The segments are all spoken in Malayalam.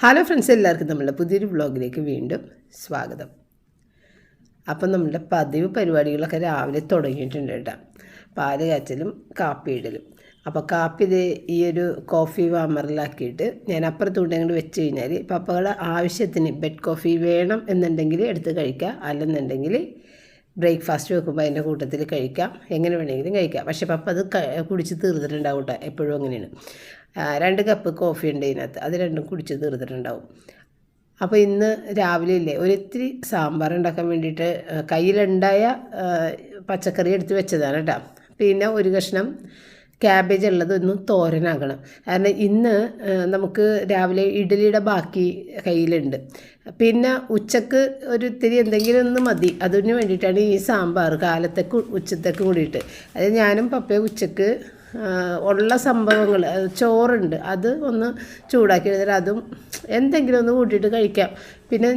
ഹലോ ഫ്രണ്ട്സ് എല്ലാവർക്കും നമ്മളുടെ പുതിയൊരു വ്ളോഗിലേക്ക് വീണ്ടും സ്വാഗതം. അപ്പം നമ്മളുടെ പതിവ് പരിപാടികളൊക്കെ രാവിലെ തുടങ്ങിയിട്ടുണ്ട് കേട്ടോ. പാൽ കാച്ചലും കാപ്പി ഇടലും. അപ്പോൾ കാപ്പി ഇത് ഈ ഒരു കോഫി വാമറിലാക്കിയിട്ട് ഞാൻ അപ്പുറത്ത് അങ്ങോട്ട് വെച്ച് കഴിഞ്ഞാൽ പപ്പകളെ ആവശ്യത്തിന് ബെഡ് കോഫി വേണം എന്നുണ്ടെങ്കിൽ എടുത്ത് കഴിക്കുക അല്ലെന്നുണ്ടെങ്കിൽ ബ്രേക്ക്ഫാസ്റ്റ് വെക്കുമ്പോൾ അതിന്റെ കൂട്ടത്തിൽ കഴിക്കാം. എങ്ങനെ വേണമെങ്കിലും കഴിക്കാം. പക്ഷേ പപ്പ അത് കുടിച്ച് തീർത്തിട്ടുണ്ടാവും കേട്ടോ. എപ്പോഴും അങ്ങനെയാണ്. രണ്ട് കപ്പ് കോഫി ഉണ്ട് ഇതിനകത്ത്. അത് രണ്ടും കുടിച്ച് തീർത്തിട്ടുണ്ടാവും. അപ്പോൾ ഇന്ന് രാവിലെ ഇല്ലേ? ഒരിത്തിരി സാമ്പാർ ഉണ്ടാക്കാൻ വേണ്ടിയിട്ട് കയ്യിലുണ്ടായ പച്ചക്കറി എടുത്ത് വെച്ചതാണ് കേട്ടോ. പിന്നെ ഒരു കഷ്ണം ക്യാബേജ് ഉള്ളതൊന്നും തോരനാകണം കാരണം ഇന്ന് നമുക്ക് രാവിലെ ഇഡ്ഡലിയുടെ ബാക്കി കയ്യിലുണ്ട്. പിന്നെ ഉച്ചയ്ക്ക് ഒരു ഇത്തിരി എന്തെങ്കിലും ഒന്ന് മതി. അതിന് വേണ്ടിയിട്ടാണ് ഈ സാമ്പാർ കാലത്തേക്ക് ഉച്ചത്തേക്ക് കൂടിയിട്ട്. അത് ഞാനും പപ്പയും ഉച്ചയ്ക്ക് ഉള്ള സംഭവങ്ങൾ ചോറുണ്ട്. അത് ഒന്ന് ചൂടാക്കി എടുത്തിട്ട് അതും എന്തെങ്കിലും ഒന്ന് കൂട്ടിയിട്ട് കഴിക്കാം. പിന്നെ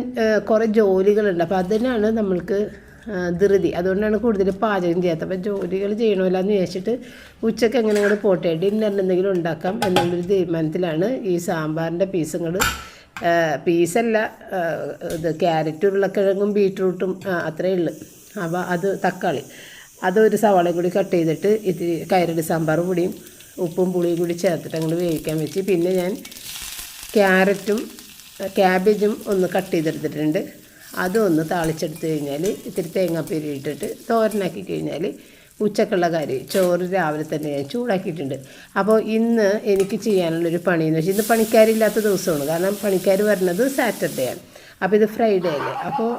കുറേ ജോലികളുണ്ട്. അപ്പോൾ അതിനാണ് നമ്മൾക്ക് ധൃതി. അതുകൊണ്ടാണ് കൂടുതൽ പാചകം ചെയ്യാത്തത്. അപ്പോൾ ജോലികൾ ചെയ്യണമല്ലോ എന്ന് വിചാരിച്ചിട്ട് ഉച്ചയ്ക്ക് എങ്ങനെ കൂടെ പോട്ടെ? ഡിന്നറിന് എന്തെങ്കിലും ഉണ്ടാക്കാം എന്നുള്ളൊരു തീരുമാനത്തിലാണ് ഈ സാമ്പാറിന്റെ പീസുകൾ പീസല്ല ഇത് ക്യാരറ്റ് ഉരുളക്കിഴങ്ങും ബീറ്റ്റൂട്ടും അത്രയേ ഉള്ളൂ അപ്പോൾ അത് തക്കാളി. അതൊരു സവാളയും കൂടി കട്ട് ചെയ്തിട്ട് ഇത്തിരി കയറടി സാമ്പാർ പൊടിയും ഉപ്പും പുളിയും കൂടി ചേർത്തിട്ട് അങ്ങോട്ട് വേവിക്കാൻ വെച്ച്. പിന്നെ ഞാൻ ക്യാരറ്റും ക്യാബേജും ഒന്ന് കട്ട് ചെയ്തെടുത്തിട്ടുണ്ട്. അതൊന്ന് താളിച്ചെടുത്ത് കഴിഞ്ഞാൽ ഇത്തിരി തേങ്ങാപ്പേരി ഇട്ടിട്ട് തോരനാക്കി കഴിഞ്ഞാൽ ഉച്ചക്കുള്ള കാര്യം ചോറ് രാവിലെ തന്നെ ഞാൻ ചൂടാക്കിയിട്ടുണ്ട്. അപ്പോൾ ഇന്ന് എനിക്ക് ചെയ്യാനുള്ളൊരു പണിയെന്ന് വെച്ചാൽ ഇന്ന് പണിക്കാരില്ലാത്ത ദിവസമാണ്. കാരണം പണിക്കാർ വരുന്നത് സാറ്റർഡേ ആണ്. അപ്പോൾ ഇത് ഫ്രൈഡേ അല്ലേ? അപ്പോൾ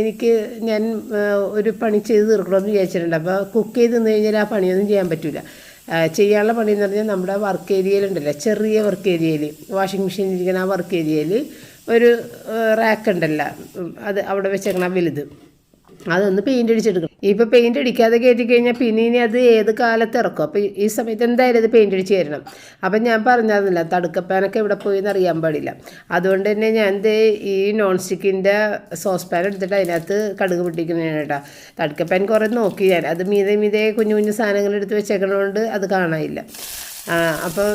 എനിക്ക് ഞാൻ ഒരു പണി ചെയ്ത് തീർക്കണമെന്ന് വിചാരിച്ചിട്ടുണ്ട്. അപ്പോൾ കുക്ക് ചെയ്ത് നിന്ന് കഴിഞ്ഞാൽ ആ പണിയൊന്നും ചെയ്യാൻ പറ്റില്ല ചെയ്യാനുള്ള പണി എന്ന് പറഞ്ഞാൽ നമ്മുടെ വർക്ക് ഏരിയയിലുണ്ടല്ലോ ചെറിയ വർക്ക് ഏരിയയിൽ വാഷിംഗ് മെഷീൻ ഇരിക്കുന്ന ആ വർക്ക് ഏരിയയിൽ ഒരു റാക്ക് ഉണ്ടല്ലോ. അത് അവിടെ വെച്ചേക്കണം വലുത്. അതൊന്ന് പെയിന്റ് അടിച്ചെടുക്കണം. ഇപ്പോൾ പെയിന്റ് അടിക്കാതെ കയറ്റി കഴിഞ്ഞാൽ പിന്നെ ഇനി അത് ഏത് കാലത്ത് ഇറക്കും? അപ്പോൾ ഈ സമയത്ത് എന്തായാലും ഇത് പെയിന്റ് അടിച്ച് തരണം. അപ്പം ഞാൻ പറഞ്ഞതെന്നില്ല തടുക്കപ്പാനൊക്കെ ഇവിടെ പോയി എന്ന് അറിയാൻ പാടില്ല. അതുകൊണ്ട് തന്നെ ഞാൻ ദേ ഈ നോൺ സ്റ്റിക്കിന്റെ സോസ് പാൻ എടുത്തിട്ട് അതിനകത്ത് കടുക് പൊട്ടിക്കുന്നതാണ് കേട്ടോ. തടുക്കപ്പാൻ കുറേ നോക്കി ഞാൻ. അത് മീതെ മീതെ കുഞ്ഞു കുഞ്ഞു സാധനങ്ങൾ എടുത്ത് വെച്ചേക്കണതുകൊണ്ട് അത് കാണാനില്ല. അപ്പോൾ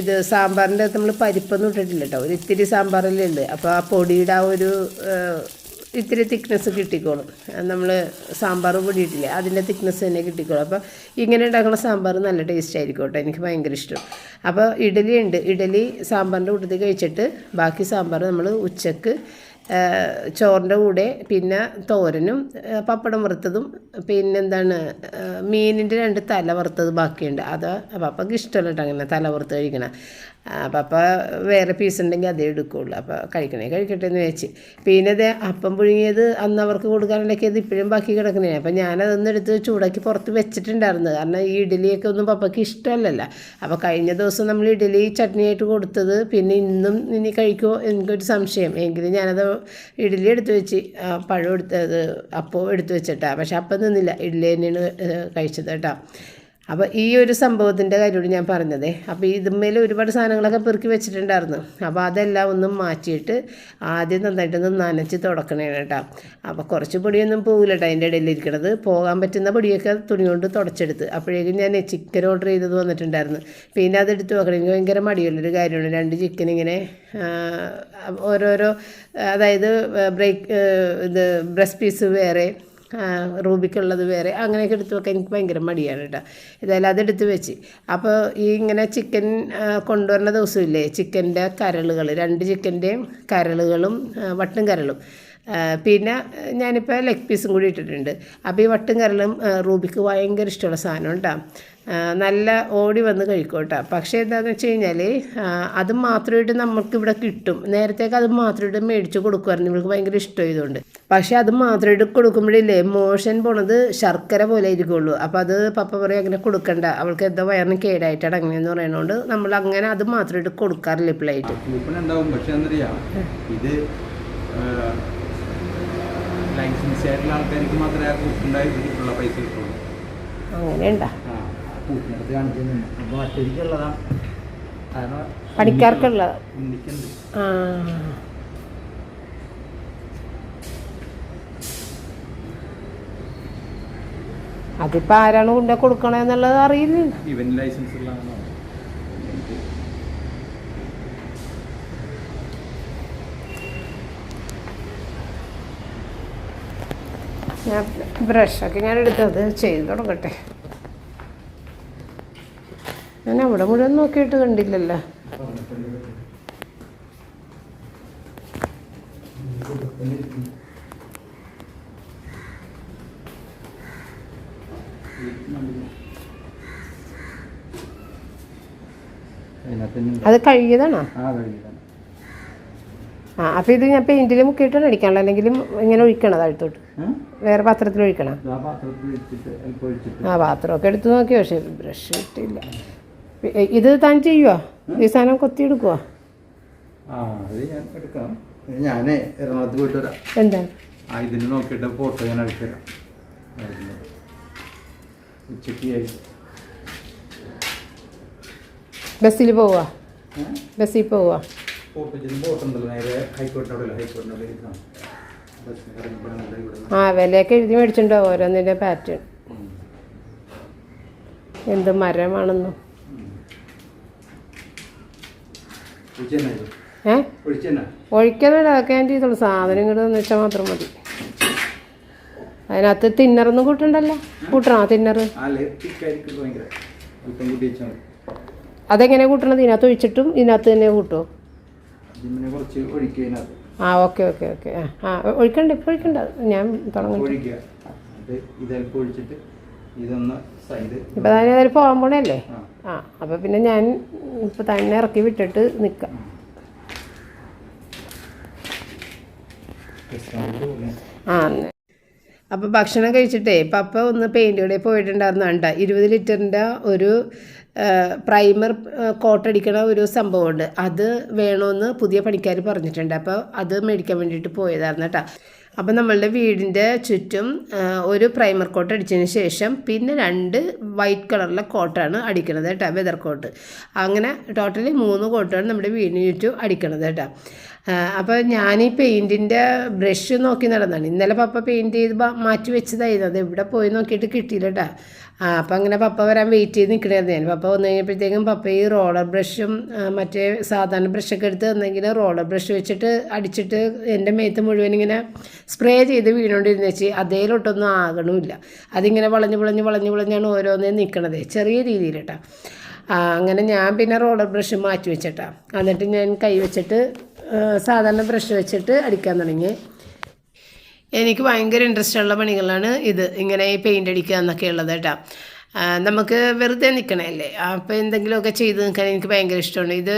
ഇത് സാമ്പാറിന്റെ അകത്ത് നമ്മൾ പരിപ്പൊന്നും ഇട്ടിട്ടില്ല കേട്ടോ. ഒരു ഇത്തിരി സാമ്പാറല്ലേ ഉണ്ട് അപ്പോൾ ആ പൊടിയുടെ ആ ഒരു ഇത്തിരി തിക്നെസ് കിട്ടിക്കോളും. നമ്മൾ സാമ്പാർ പൊടിയിട്ടില്ലേ അതിന്റെ തിക്നെസ് തന്നെ കിട്ടിക്കോളും. അപ്പോൾ ഇങ്ങനെ ഉണ്ടാക്കുന്ന സാമ്പാർ നല്ല ടേസ്റ്റ് ആയിരിക്കും കേട്ടോ എനിക്ക് ഭയങ്കര ഇഷ്ടം. അപ്പോൾ ഇഡലി ഉണ്ട്. ഇഡലി സാമ്പാറിന്റെ കൂട്ടത്തിൽ കഴിച്ചിട്ട് ബാക്കി സാമ്പാർ നമ്മൾ ഉച്ചയ്ക്ക് ചോറിന്റെ കൂടെ പിന്നെ തോരനും പപ്പടം വറുത്തതും പിന്നെന്താണ് മീനിന്റെ രണ്ട് തല വറുത്തത് ബാക്കിയുണ്ട്. അത് അപ്പം ഇഷ്ടമല്ല കേട്ടോ അങ്ങനെ തല വറുത്ത് കഴിക്കണം. പപ്പ വേറെ പീസ് ഉണ്ടെങ്കിൽ അതേ എടുക്കുകയുള്ളൂ അപ്പോൾ കഴിക്കണേ കഴിക്കട്ടെ എന്ന് വെച്ച്. പിന്നെ ഇത് അപ്പം പുഴുങ്ങിയത് അന്ന് അവർക്ക് കൊടുക്കാനുണ്ടാക്കിയത് ഇപ്പോഴും ബാക്കി കിടക്കണേ അപ്പം ഞാനതൊന്നും എടുത്ത് ചൂടാക്കി പുറത്ത് വെച്ചിട്ടുണ്ടായിരുന്നു. കാരണം ഈ ഇഡ്ഡലിയൊക്കെ ഒന്നും പപ്പയ്ക്ക് ഇഷ്ടമല്ലല്ലോ. അപ്പോൾ കഴിഞ്ഞ ദിവസം നമ്മൾ ഇഡ്ഡലി ചട്നിയായിട്ട് കൊടുത്തത്. പിന്നെ ഇന്നും ഇനി കഴിക്കുമോ എനിക്കൊരു സംശയം. എങ്കിലും ഞാനത് ഇഡ്ഡലി എടുത്ത് വെച്ച് പഴം എടുത്തത് അപ്പോൾ എടുത്ത് വെച്ചിട്ടാണ് പക്ഷെ അപ്പം നിന്നില്ല. ഇഡ്ഡലി തന്നെയാണ് കഴിച്ചത് കേട്ടോ. അപ്പോൾ ഈ ഒരു സംഭവത്തിന്റെ കാര്യമാണ് ഞാൻ പറഞ്ഞത്. അപ്പോൾ ഇതുമേൽ ഒരുപാട് സാധനങ്ങളൊക്കെ പെറുക്കി വെച്ചിട്ടുണ്ടായിരുന്നു. അപ്പോൾ അതെല്ലാം ഒന്നും മാറ്റിയിട്ട് ആദ്യം നന്നായിട്ടൊന്ന് നനച്ച് തുടക്കണേ കേട്ടോ. അപ്പോൾ കുറച്ച് പൊടിയൊന്നും പോകില്ല കേട്ടോ അതിന്റെ ഇടയിൽ ഇരിക്കണത് പോകാൻ പറ്റുന്ന പൊടിയൊക്കെ തുണി കൊണ്ട് തുടച്ചെടുത്ത്. അപ്പോഴേക്കും ഞാൻ ചിക്കൻ ഓർഡർ ചെയ്തത് വന്നിട്ടുണ്ടായിരുന്നു. പിന്നെ അതെടുത്ത് നോക്കണമെങ്കിൽ ഭയങ്കര മടിയുള്ളൊരു കാര്യമാണ്. രണ്ട് ചിക്കൻ ഇങ്ങനെ ഓരോരോ അതായത് ബ്രേക്ക് ഇത് ബ്രസ്റ്റ് പീസ് വേറെ റൂബിക്കുള്ളത് വേറെ. അങ്ങനെയൊക്കെ എടുത്ത് വെക്കാൻ എനിക്ക് ഭയങ്കര മടിയാണ് കേട്ടോ ഏതായാലും അതെടുത്ത് വെച്ച്. അപ്പോൾ ഈ ഇങ്ങനെ ചിക്കൻ കൊണ്ടുവരുന്ന ദിവസമില്ലേ? ചിക്കന്റെ കരളുകൾ രണ്ട് ചിക്കന്റെയും കരളുകളും വട്ടും കരളും. പിന്നെ ഞാനിപ്പോൾ ലെഗ് പീസും കൂടി ഇട്ടിട്ടുണ്ട്. അപ്പോൾ ഈ വട്ടും കരളും റൂബിക്ക് ഭയങ്കര ഇഷ്ടമുള്ള സാധനം കേട്ടോ നല്ല ഓടി വന്ന് കഴിക്കോട്ടെ. പക്ഷേ എന്താണെന്ന് വെച്ച് കഴിഞ്ഞാൽ അത് മാത്രമായിട്ട് നമുക്ക് ഇവിടെ കിട്ടും. നേരത്തേക്ക് അത് മാത്രമായിട്ട് മേടിച്ച് കൊടുക്കുമായിരുന്നു. ഇവൾക്ക് ഭയങ്കര ഇഷ്ടമായതുകൊണ്ട്. പക്ഷേ അത് മാത്രമായിട്ട് കൊടുക്കുമ്പോഴില്ലേ മോഷൻ പോണത് ശർക്കര പോലെ ഇരിക്കുള്ളൂ അപ്പോൾ അത് പപ്പ പറയും അങ്ങനെ കൊടുക്കണ്ട. അവൾക്ക് എന്തോ വയറിന് കേടായിട്ടാണ് അങ്ങനെയെന്ന് പറയുന്നതുകൊണ്ട് നമ്മൾ അങ്ങനെ അത് മാത്രമായിട്ട് കൊടുക്കാറില്ല ഇപ്പോഴായിട്ട് ഇത് ലൈസൻസ് ആയിട്ടുള്ള ആൾക്കാർക്ക് മാത്രമേ ആ കൂപ്പുണ്ടായി ഉള്ള പൈസ കിട്ടുള്ളൂ. അങ്ങനെയുണ്ടാ? കൂട്ടിനടുത്ത് കാണിക്കുന്നു അപ്പോൾ ഒറ്റയ്ക്കുള്ളതാണ് കാരണം പണിക്കാർക്കുള്ള ഉണ്ണിക്കുണ്ട്. ആ. അതിപ്പോ ആരാണ് കൊണ്ടേ കൊടുക്കണെന്നുള്ളത് അറിയില്ല ഇവൻ ലൈസൻസ് ഉള്ളതാണോ? ഞാൻ ബ്രഷൊക്കെ ഞാൻ എടുത്തത് ചെയ്ത് തുടങ്ങട്ടെ. ഞാൻ അവിടെ മുഴുവൻ നോക്കിയിട്ട് കണ്ടില്ലല്ലോ. അത് കഴുകിയതാണോ? ആ അപ്പൊ ഇത് ഞാൻ പെയിന്റിൽ മുക്കിയിട്ടാണ് അടിക്കാനുള്ളത്. അല്ലെങ്കിൽ ഇങ്ങനെ ഒഴിക്കണം അടുത്തോട്ട് വേറെ പാത്രത്തിൽ ഒഴിക്കണം? ആ പാത്രമൊക്കെ എടുത്ത് നോക്കിയോ? പക്ഷേ ബ്രഷ് കിട്ടിയില്ല ഇത് താൻ ചെയ്യുമോ ഈ സാധനം കൊത്തിയെടുക്കുമോ ഞാനേ എറണാകുളത്ത് പോയിട്ട് വരാം. എന്താ ഇതിന് നോക്കിയിട്ട് ഫോട്ടോ ഞാൻ അടിച്ചു തരാം. അതിന് ഉച്ചയ്ക്ക് ആയി ബസ്സിൽ പോവുക ബസ്സിൽ ഇവിടെ ആ വിലയൊക്കെ എഴുതി മേടിച്ചിട്ടുണ്ടോ ഓരോന്നിന്റെ പാറ്റേൺ എന്ത് മരമാണെന്നും ഒഴിച്ചെന്നാ ഇത് ഏ? ഒഴിക്കാനല്ല അതൊക്കെ സാധനം ഇങ്ങോട്ട് എന്ന് വെച്ചാൽ മാത്രം മതി. അതിനകത്ത് തിന്നറൊന്നും കൂട്ടണ്ടല്ലോ? കൂട്ടണോ തിന്നറ് അതെങ്ങനെ കൂട്ടണത്? ഇതിനകത്ത് ഒഴിച്ചിട്ടും ഇതിനകത്ത് തന്നെ കൂട്ടോ? ആ ഓക്കെ ഓക്കെ ഓക്കെ. ആ ഒഴിക്കണ്ട ഇപ്പോൾ ഒഴിക്കണ്ട. ഞാൻ തുടങ്ങി ഇതൊന്ന് ഇപ്പം തന്നെ അതിൽ പോകാൻ പോണല്ലേ? ആ അപ്പൊ പിന്നെ ഞാൻ ഇപ്പൊ തന്നെ ഇറക്കി വിട്ടിട്ട് നിൽക്കാം ആ അപ്പോൾ ഭക്ഷണം കഴിച്ചിട്ടേ പപ്പ ഒന്ന് പെയിന്റ് കടയിൽ പോയിട്ടുണ്ടായിരുന്നു കണ്ട. ഇരുപത് ലിറ്ററിന്റെ ഒരു പ്രൈമർ കോട്ടടിക്കണ ഒരു സംഭവമുണ്ട്. അത് വേണമെന്ന് പുതിയ പണിക്കാർ പറഞ്ഞിട്ടുണ്ട്. അപ്പോൾ അത് മേടിക്കാൻ വേണ്ടിയിട്ട് പോയതായിരുന്നു കേട്ടോ. അപ്പോൾ നമ്മളുടെ വീടിന്റെ ചുറ്റും ഒരു പ്രൈമർ കോട്ട് അടിച്ചതിന് ശേഷം പിന്നെ രണ്ട് വൈറ്റ് കളറിലെ കോട്ടാണ് അടിക്കണത് കേട്ടോ വെതർ കോട്ട് അങ്ങനെ ടോട്ടലി മൂന്ന് കോട്ടാണ് നമ്മുടെ വീടിന് ചുറ്റും അടിക്കണത് കേട്ടോ. അപ്പോൾ ഞാൻ ഈ പെയിന്റിന്റെ ബ്രഷ് നോക്കി നടന്നാണ്. ഇന്നലെ പപ്പ പെയിന്റ് ചെയ്ത് മാറ്റി വെച്ചതായിരുന്നു. അത് എവിടെ പോയി നോക്കിയിട്ട് കിട്ടിയില്ല കേട്ടോ ആ അപ്പം അങ്ങനെ പപ്പ വരാൻ വെയിറ്റ് ചെയ്ത് നിൽക്കണമായിരുന്നു ഞാൻ പപ്പ വന്നു കഴിഞ്ഞപ്പോഴത്തേക്കും പപ്പ ഈ റോളർ ബ്രഷും മറ്റേ സാധാരണ ബ്രഷൊക്കെ എടുത്ത് തന്നെങ്കിൽ റോളർ ബ്രഷ് വെച്ചിട്ട് അടിച്ചിട്ട് എന്റെ മേത്ത് മുഴുവൻ ഇങ്ങനെ സ്പ്രേ ചെയ്ത് വീണുകൊണ്ടിരുന്ന വെച്ച് അതേലോട്ടൊന്നും ആകണമില്ല. അതിങ്ങനെ വളഞ്ഞ് വളഞ്ഞ് വളഞ്ഞ് വളഞ്ഞാണ് ഓരോന്നേ നിൽക്കണത് ചെറിയ രീതിയിൽ കേട്ടോ അങ്ങനെ ഞാൻ പിന്നെ റോളർ ബ്രഷ് മാറ്റി വെച്ചിട്ടാ. എന്നിട്ട് ഞാൻ കൈ വെച്ചിട്ട് സാധാരണ ബ്രഷ് വെച്ചിട്ട് അടിക്കാൻ തുടങ്ങി. എനിക്ക് ഭയങ്കര ഇൻട്രസ്റ്റ് ഉള്ള പണികളാണ് ഇത്. ഇങ്ങനെ പെയിന്റ് അടിക്കുക എന്നൊക്കെ ഉള്ളത് കേട്ടോ. നമുക്ക് വെറുതെ നിൽക്കണമല്ലേ അപ്പോൾ എന്തെങ്കിലുമൊക്കെ ചെയ്ത് നിൽക്കാൻ എനിക്ക് ഭയങ്കര ഇഷ്ടമാണ്. ഇത്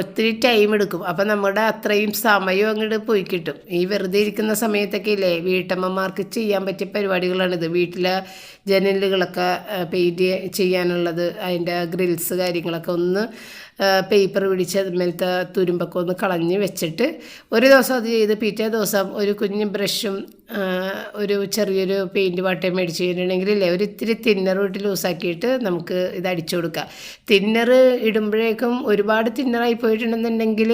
ഒത്തിരി ടൈം എടുക്കും. അപ്പോൾ നമ്മുടെ അത്രയും സമയം അങ്ങോട്ട് പോയി കിട്ടും. ഈ വെറുതെ ഇരിക്കുന്ന സമയത്തൊക്കെ ഇല്ലേ? വീട്ടമ്മമാർക്ക് ചെയ്യാൻ പറ്റിയ പരിപാടികളാണിത് വീട്ടിലെ ജനലുകളൊക്കെ പെയിന്റ് ചെയ്യാനുള്ളത് അതിന്റെ ഗ്രിൽസ് കാര്യങ്ങളൊക്കെ ഒന്ന് പേപ്പർ പിടിച്ച് അതിന്മേലത്തെ തുരുമ്പൊക്കെ ഒന്ന് കളഞ്ഞ് വെച്ചിട്ട് ഒരു ദിവസം അത് ചെയ്ത് പിറ്റേ ദിവസം ഒരു കുഞ്ഞ് ബ്രഷും ഒരു ചെറിയൊരു പെയിന്റ് വാട്ടയും മേടിച്ച് കഴിഞ്ഞിട്ടുണ്ടെങ്കിൽ ഇല്ലേ ഒരു ഇത്തിരി തിന്നർ ഇട്ട് ലൂസാക്കിയിട്ട് നമുക്ക് ഇത് അടിച്ചു കൊടുക്കാം. തിന്നർ ഇടുമ്പോഴേക്കും ഒരുപാട് തിന്നറായി പോയിട്ടുണ്ടെന്നുണ്ടെങ്കിൽ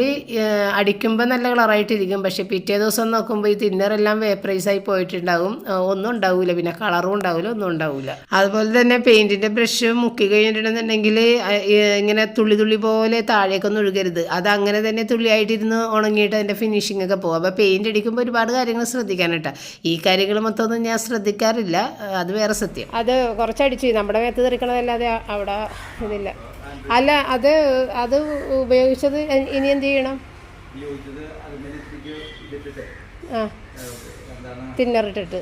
അടിക്കുമ്പോൾ നല്ല കളറായിട്ടിരിക്കും പക്ഷേ പിറ്റേ ദിവസം നോക്കുമ്പോൾ ഈ തിന്നറെല്ലാം വേപ്പറൈസായി പോയിട്ടുണ്ടാകും ഒന്നും ഉണ്ടാവില്ല പിന്നെ കളറും ഉണ്ടാവില്ല ഒന്നും ഉണ്ടാവില്ല അതുപോലെ തന്നെ പെയിന്റിന്റെ ബ്രഷ് മുക്കി കഴിഞ്ഞിട്ടുണ്ടെന്നുണ്ടെങ്കിൽ ഇങ്ങനെ തുള്ളി തുള്ളി പോലെ താഴേക്കൊന്നും ഒഴുകരുത്. അത് അങ്ങനെ തന്നെ തുള്ളിയായിട്ടിരുന്ന് ഉണങ്ങിയിട്ട് അതിന്റെ ഫിനിഷിംഗ് ഒക്കെ പോകും. അപ്പോൾ പെയിന്റ് അടിക്കുമ്പോൾ ഒരുപാട് കാര്യങ്ങൾ ശ്രദ്ധിക്കാനായിട്ടാണ് ഈ കാര്യങ്ങൾ മൊത്തമൊന്നും ഞാൻ ശ്രദ്ധിക്കാറില്ല. അത് വേറെ സത്യം. അത് കുറച്ചടിച്ചു നമ്മുടെ മേത്ത് തെറിക്കണതല്ലാതെ അവിടെ ഇതില്ല. അല്ല അത് അത് ഉപയോഗിച്ചത് ഇനി എന്ത് ചെയ്യണം? ആ തിന്നറിട്ടിട്ട്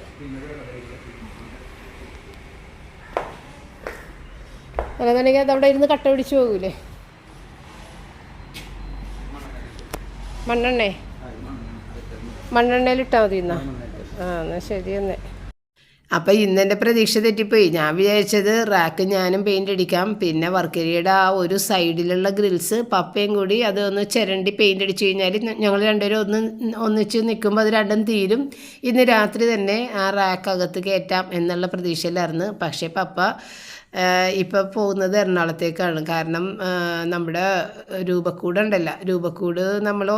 അല്ലാന്നുണ്ടെങ്കിൽ അത് അവിടെ ഇരുന്ന് കട്ട പിടിച്ചു പോകൂലേ? മണ്ണെണ്ണേ? മണ്ണെണ്ണയിലിട്ടാൽ മതി എന്നാ ആ എന്നാൽ ശരി എന്നേ. അപ്പം ഇന്നെന്റെ പ്രതീക്ഷ തെറ്റിപ്പോയി. ഞാൻ വിചാരിച്ചത് റാക്ക് ഞാനും പെയിന്റ് അടിക്കാം. പിന്നെ വർക്കരിയുടെ ആ ഒരു സൈഡിലുള്ള ഗ്രിൽസ് പപ്പയും കൂടി അതൊന്ന് ചിരണ്ടി പെയിന്റ് അടിച്ചു കഴിഞ്ഞാൽ ഞങ്ങൾ രണ്ടുപേരും ഒന്ന് ഒന്നിച്ച് നിൽക്കുമ്പോൾ അത് രണ്ടും തീരും. ഇന്ന് രാത്രി തന്നെ ആ റാക്ക് അകത്ത് കയറ്റാം എന്നുള്ള പ്രതീക്ഷയിലായിരുന്നു. പക്ഷേ പപ്പ ഇപ്പോൾ പോകുന്നത് എറണാകുളത്തേക്കാണ്. കാരണം നമ്മുടെ രൂപക്കൂട് ഉണ്ടല്ല രൂപക്കൂട് നമ്മൾ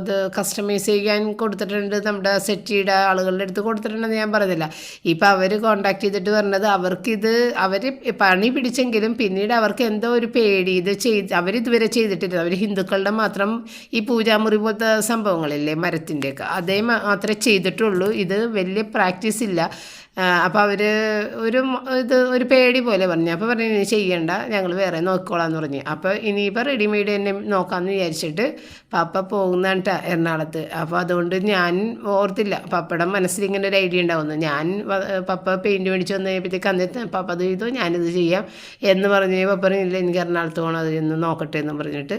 ഇത് കസ്റ്റമൈസ് ചെയ്യാൻ കൊടുത്തിട്ടുണ്ട്. നമ്മുടെ സെറ്റിയുടെ ആളുകളുടെ അടുത്ത് കൊടുത്തിട്ടുണ്ടെന്ന് ഞാൻ പറഞ്ഞില്ല. ഇപ്പം അവർ കോണ്ടാക്ട് ചെയ്തിട്ട് പറഞ്ഞത് അവർക്കിത് അവർ പണി പിടിച്ചെങ്കിലും പിന്നീട് അവർക്ക് എന്തോ ഒരു പേടി ഇത് ചെയ്ത് അവരിതുവരെ ചെയ്തിട്ടില്ല. അവർ ഹിന്ദുക്കളുടെ മാത്രം ഈ പൂജാമുറി പോലത്തെ സംഭവങ്ങളില്ലേ മരത്തിന്റെയൊക്കെ അതേ മാത്രമേ ചെയ്തിട്ടുള്ളൂ. ഇത് വലിയ പ്രാക്ടീസ് ഇല്ല. അപ്പോൾ അവർ ഒരു ഇത് ഒരു പേടി പോലെ പറഞ്ഞു. അപ്പോൾ പറഞ്ഞു ഇനി ചെയ്യണ്ട ഞങ്ങൾ വേറെ നോക്കിക്കോളാന്ന് പറഞ്ഞു. അപ്പോൾ ഇനിയിപ്പോൾ റെഡിമെയ്ഡ് തന്നെ നോക്കാമെന്ന് വിചാരിച്ചിട്ട് പപ്പ പോകുന്നതാണ് കേട്ടോ എറണാകുളത്ത്. അപ്പോൾ അതുകൊണ്ട് ഞാൻ ഓർത്തില്ല പപ്പയുടെ മനസ്സിൽ ഇങ്ങനെ ഒരു ഐഡിയ ഉണ്ടാവുന്നു. ഞാൻ പപ്പ പെയിന്റ് മേടിച്ച് വന്ന് കഴിയുമ്പോഴത്തേക്ക് അന്നത്തെ പപ്പ അത് ചെയ്തു ഞാനിത് ചെയ്യാം. എന്ന് പറഞ്ഞ് പപ്പ പറഞ്ഞില്ല എനിക്ക് എറണാകുളത്ത് പോകണം അതൊന്ന് നോക്കട്ടെ എന്ന് പറഞ്ഞിട്ട്